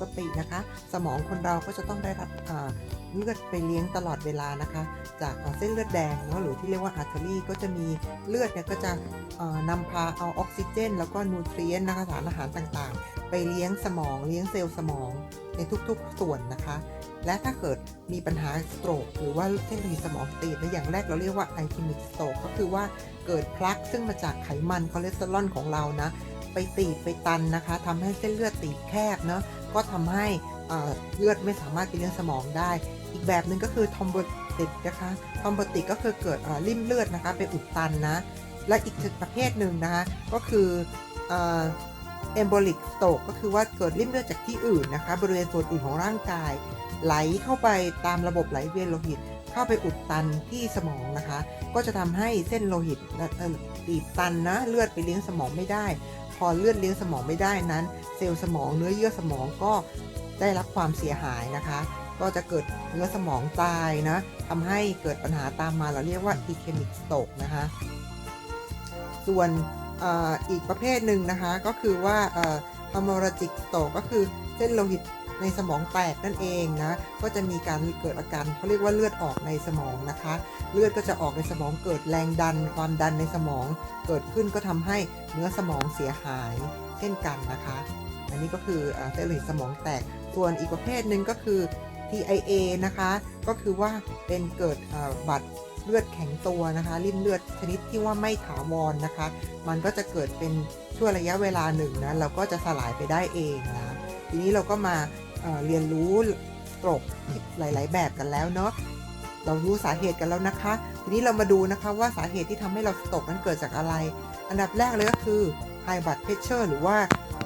กตินะคะ สมองคนเราก็จะต้องได้รับเลือดไปเลี้ยงตลอดเวลานะคะ จากเส้นเลือดแดงเนาะหรือที่เรียกว่าอาร์เทอรี่ก็จะมีเลือดเนี่ยก็จะนำพาเอาออกซิเจน แล้วก็นูทรียนนะคะสารอาหารต่างๆ ไปเลี้ยงสมองเลี้ยงเซลล์สมองในทุกๆส่วนนะคะ และถ้าเกิดมีปัญหาสโตรกหรือว่าเส้นเลือดสมองตีบในอย่างแรกเราเรียกว่าไอทิมิกสโตรกก็คือว่าเกิดพลักซึ่งมาจากไขมันคอเลสเตอรอลของเรานะไปตีบไปตันนะคะทำให้เส้นเลือดตีบแคบเนาะ ก็ทำให้เลือดไม่สามารถไปเลี้ยงสมองได้ อีกแบบหนึ่งก็คือทอมโบติกนะคะทอมโบติกก็คือเกิดริ่มเลือดนะคะไปอุดตันนะ และอีกประเภทหนึ่งนะคะก็คือเอมโบลิกสโตกก็คือว่าเกิดริ่มเลือดจากที่อื่นนะคะ บริเวณส่วนอื่นของร่างกาย ไหลเข้าไปตามระบบไหลเวียนโลหิต เข้าไปอุดตันที่สมองนะคะ ก็จะทำให้เส้นโลหิตตีบตันนะเลือดไปเลี้ยงสมองไม่ได้ พอเลือดเลี้ยงสมองไม่ได้นั้น เซลล์สมองเนื้อเยื่อสมองก็ได้รับความเสียหายนะคะ ก็จะเกิดเนื้อสมองตายนะทำให้เกิดปัญหาตามมาเราเรียกว่าอีเคมิกสโตกนะคะ ส่วนออีกประเภทหนึ่งนะคะก็คือว่าฮอมอร์จิกสโตกก็คือเส้นโลหิต ในสมองแตกนั่นเองนะ ก็จะมีการเกิดอาการเขาเรียกว่าเลือดออกในสมองนะคะ เลือดก็จะออกในสมองเกิดแรงดัน ความดันในสมองเกิดขึ้นก็ทำให้เนื้อสมองเสียหายเช่นกันนะคะ อันนี้ก็คือเส้นโลหิตสมองแตก ส่วนอีกประเภทหนึ่งก็คือ TIA นะคะ ก็คือว่าเป็นเกิดบัตรเลือดแข็งตัวนะคะริ่มเลือดชนิดที่ว่าไม่ถาวรนะคะ มันก็จะเกิดเป็นช่วงระยะเวลาหนึ่งนะเราก็จะสลายไปได้เองนะ ทีนี้เราก็มาเเรียนรู้ตรกหลาย ๆ แบบกันแล้วเนาะเรารู้สาเหตุกันแล้วนะคะ ทีนี้เรามาดูนะคะว่าสาเหตุที่ทำให้เราตกนั้นเกิดจากอะไร อันดับแรกเลยก็คือ high blood pressure หรือว่า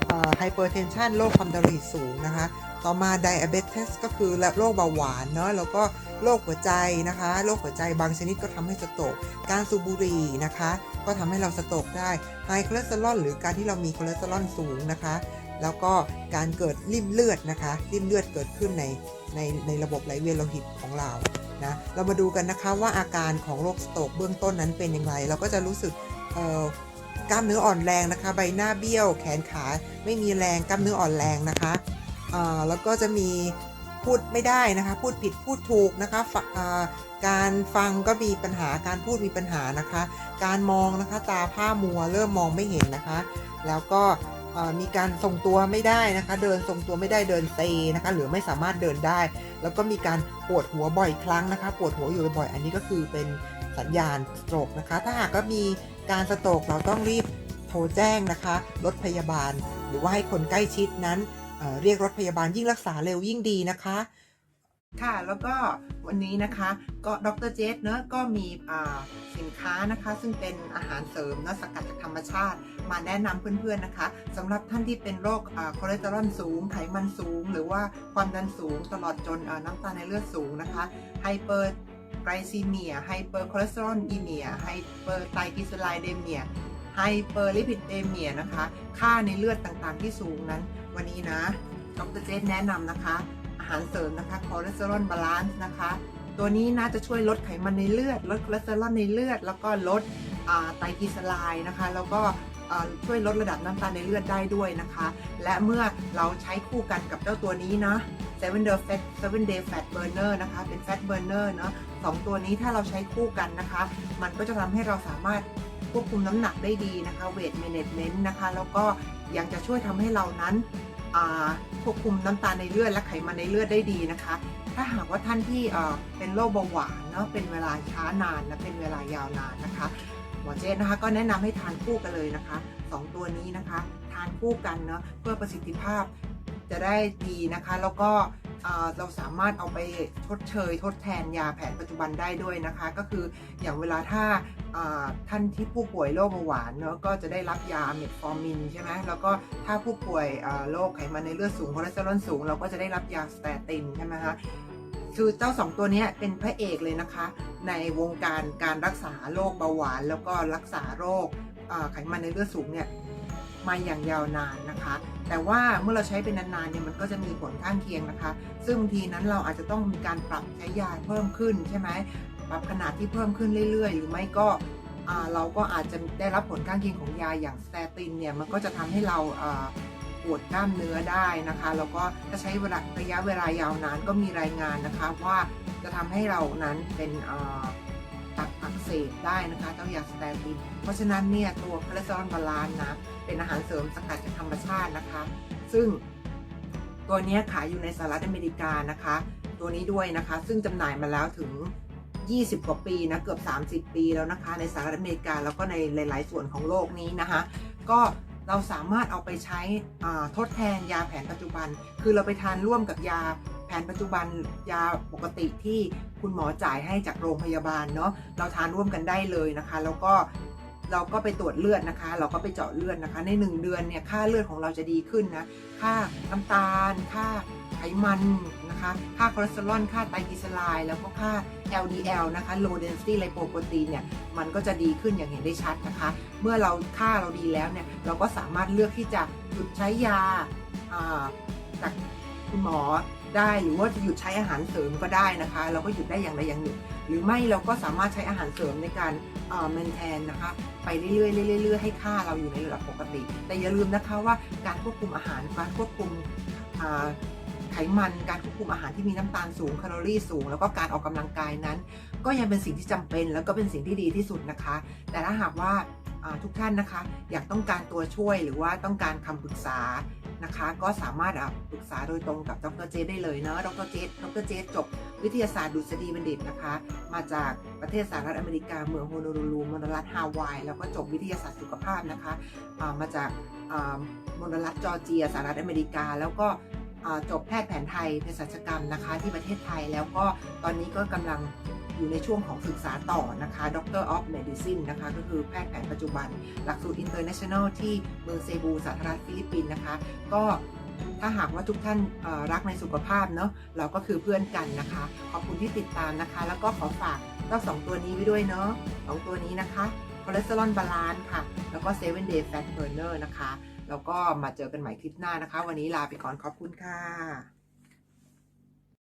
เอ่อ hypertension โรคความดันโลหิตสูงนะคะ ต่อมา diabetes ก็คือโรคเบาหวานเนาะ แล้วก็โรคหัวใจนะคะ โรคหัวใจบางชนิดก็ทำให้สโตกการสูบบุหรี่นะคะ ก็ทำให้เราสโตกได้ไฮคอเลสเตอรอลหรือการที่เรามีคอเลสเตอรอลสูงนะคะ แล้วก็การเกิดริ่มเลือดนะคะริ่มเลือดเกิดขึ้นในในในระบบไหลเวียนโลหิตของเรานะเรามาดูกันนะคะว่าอาการของโรคสโตรกเบื้องต้นนั้นเป็นอย่างไร เราก็จะรู้สึกเอ่อกล้ามเนื้ออ่อนแรงนะคะ ใบหน้าเบี้ยว แขนขาไม่มีแรงกล้ามเนื้ออ่อนแรงนะคะอ่าแล้วก็จะมีพูดไม่ได้นะคะ พูดผิดพูดถูกนะคะฝ่าการฟังก็มีปัญหาการพูดมีปัญหานะคะ การมองนะคะตาผ้ามัวเริ่มมองไม่เห็นนะคะ แล้วก็ มีการทรงตัวไม่ได้นะคะ เดินทรงตัวไม่ได้เดินเซนะคะ หรือไม่สามารถเดินได้ แล้วก็มีการปวดหัวบ่อยครั้งนะคะ ปวดหัวอยู่บ่อยอันนี้ก็คือเป็นสัญญาณสโตรกนะคะ ถ้าหากก็มีการสโตรกเราต้องรีบโทรแจ้งนะคะ รถพยาบาล หรือว่าให้คนใกล้ชิดนั้นเเรียกรถพยาบาลยิ่งรักษาเร็วยิ่งดีนะคะ ค่ะแล้วก็วันนี้นะคะก็ดรเจสเนอะก็มีสินค้านะคะ ซึ่งเป็นอาหารเสริมเนอะสกัดจากธรรมชาติ มาแนะนำเพื่อนๆนะคะสำหรับท่านที่เป็นโรคคอเลสเตอรอลสูงไขมันสูง หรือว่าความดันสูงตลอดจนน้ำตาลในเลือดสูงนะคะไฮเปอร์ไกลซีเมียไฮเปอร์คอเลสเตอรอลอีเมียไฮเปอร์ไตรกลีเซอไรด์เดเมียไฮเปอร์ลิปิดเดเมียนะคะ ค่าในเลือดต่างๆที่สูงนั้น วันนี้นะดรเจสแนะนำนะคะ หารเสริมนะคะคอเลสเตอรอลบาลานซ์นะคะ ตัวนี้น่าจะช่วยลดไขมันในเลือด ลดคอเลสเตอรอลในเลือด แล้วก็ลดไตรกลีเซอไรด์นะคะ แล้วก็ช่วยลดระดับน้ำตาลในเลือดได้ด้วยนะคะ และเมื่อเราใช้คู่กันกับเจ้าตัวนี้นะ7 day fat 7 day fat burner นะคะ เป็น fat burner เนอะสองตัวนี้ถ้าเราใช้คู่กันนะคะ มันก็จะทำให้เราสามารถควบคุมน้ำหนักได้ดีนะคะ weight management นะคะ แล้วก็ยังจะช่วยทำให้เรานั้น ควบคุมน้ำตาลในเลือดและไขมันในเลือดได้ดีนะคะ ถ้าหากว่าท่านที่เป็นโรคเบาหวานเนาะเป็นเวลาช้านานและเป็นเวลายาวนานนะคะหมอเจนนะคะ ก็แนะนำให้ทานคู่กันเลยนะคะสองตัวนี้นะคะ ทานคู่กันเนาะเพื่อประสิทธิภาพจะได้ดีนะคะ แล้วก็ เเราสามารถเอาไปชดเชย ทดแทนยาแผนปัจจุบันได้ด้วยนะคะ ก็คืออย่างเวลาถ้าาท่านที่ผู้ป่วยโรคเบาหวานเนาะก็จะได้รับยาเมทฟอร์มินใช่ไหมแล้วก็ถ้าผู้ป่วยโรคไขมันในเลือดสูงคอเลสเตอรอลสูง เราก็จะได้รับยาสเตตินใช่ไหมคะคือเจ้าสองตัวนี้เป็นพระเอกเลยนะคะ ในวงการการรักษาโรคเบาหวาน แล้วก็รักษาโรคไขมันในเลือดสูงเนี่ยมาอย่างยาวนานนะคะ แต่ว่าเมื่อเราใช้เป็นนานๆเนี่ยมันก็จะมีผลข้างเคียงนะคะ ซึ่งบางทีนั้นเราอาจจะต้องมีการปรับใช้ยาเพิ่มขึ้นใช่ไหมปรับขนาดที่เพิ่มขึ้นเรื่อยๆ หรือไม่ก็เราก็อาจจะได้รับผลข้างเคียงของยาอย่างสเตตินเนี่ยมันก็จะทำให้เราปวดกล้ามเนื้อได้นะคะแล้วก็ถ้าใช้เวลาระยะเวลายาวนานก็มีรายงานนะคะว่าจะทำให้เรานั้นเป็น เสบได้นะคะเจ้ายาสแตตินเพราะฉะนั้นเนี่ยตัวคอเลสเตอรอลบาลานซ์นะเป็นอาหารเสริมสกัดจากธรรมชาตินะคะ ซึ่งตัวนี้ขายอยู่ในสหรัฐอเมริกานะคะ ตัวนี้ด้วยนะคะ ซึ่งจำหน่ายมาแล้วถึง 20 กว่าปีนะเกือบ 30 ปีแล้วนะคะ ในสหรัฐอเมริกาแล้วก็ในหลาย ๆ ส่วนของโลกนี้นะคะ ก็เราสามารถเอาไปใช้ทดแทนยาแผนปัจจุบัน คือเราไปทานร่วมกับยา แผนปัจจุบันยาปกติที่คุณหมอจ่ายให้จากโรงพยาบาลเนาะเราทานร่วมกันได้เลยนะคะ แล้วก็เราก็ไปตรวจเลือดนะคะ เราก็ไปเจาะเลือดนะคะ ใน 1 เดือนเนี่ยค่าเลือดของเราจะดีขึ้นนะ ค่าน้ำตาล ค่าไขมันนะคะ ค่าคอเลสเตอรอล ค่าไตรกลีเซอไรด์แล้วก็ค่า LDL นะคะ low density lipoprotein เนี่ย มันก็จะดีขึ้นอย่างเห็นได้ชัดนะคะ เมื่อเราค่าเราดีแล้วเนี่ย เราก็สามารถเลือกที่จะหยุดใช้ยาอ่าจากคุณหมอ ได้หรือว่าจะหยุดใช้อาหารเสริมก็ได้นะคะ เราก็หยุดได้อย่างใดอย่างหนึ่ง หรือไม่เราก็สามารถใช้อาหารเสริมในการเอ่อ maintain นะคะ ไปเรื่อยๆเรื่อยๆให้ค่าเราอยู่ในระดับปกติ แต่อย่าลืมนะคะว่าการควบคุมอาหารการควบคุมไขมันการควบคุมอาหารที่มีน้ำตาลสูงแคลอรี่สูง แล้วก็การออกกำลังกายนั้น ก็ยังเป็นสิ่งที่จำเป็น แล้วก็เป็นสิ่งที่ดีที่สุดนะคะ แต่ถ้าหากว่าอ่าทุกท่านนะคะ อยากต้องการตัวช่วยหรือว่าต้องการคำปรึกษา นะคะ ก็สามารถปรึกษาโดยตรงกับดรเจได้เลยเนาะดรเจดรเจจบวิทยาศาสตร์ดุษฎีบัณฑิตนะคะ มาจากประเทศสหรัฐอเมริกาเมืองโฮโนลูลูมณรัฐฮาวาย แล้วก็จบวิทยาศาสตร์สุขภาพนะคะมาจากมณรัฐจอร์เจียสหรัฐอเมริกา แล้วก็จบแพทย์แผนไทยเภสัชกรรมนะคะ ที่ประเทศไทยแล้วก็ตอนนี้ก็กำลัง อยู่ในช่วงของศึกษาต่อนะคะ Doctor of Medicine นะคะ ก็คือแพทย์แผนปัจจุบัน หลักสูตร International ที่เมืองเซบูสาธารณรัฐฟิลิปปินส์นะคะ ก็ถ้าหากว่าทุกท่านรักในสุขภาพเนาะเราก็คือเพื่อนกันนะคะ ขอบคุณที่ติดตามนะคะ แล้วก็ขอฝากเจ้าสองตัวนี้ไว้ด้วยเนาะสองตัวนี้นะคะคอเลสเตอรอลบาลานซ์ค่ะ แล้วก็7 day fat burner นะคะ แล้วก็มาเจอกันใหม่คลิปหน้านะคะ วันนี้ลาไปก่อนขอบคุณค่ะ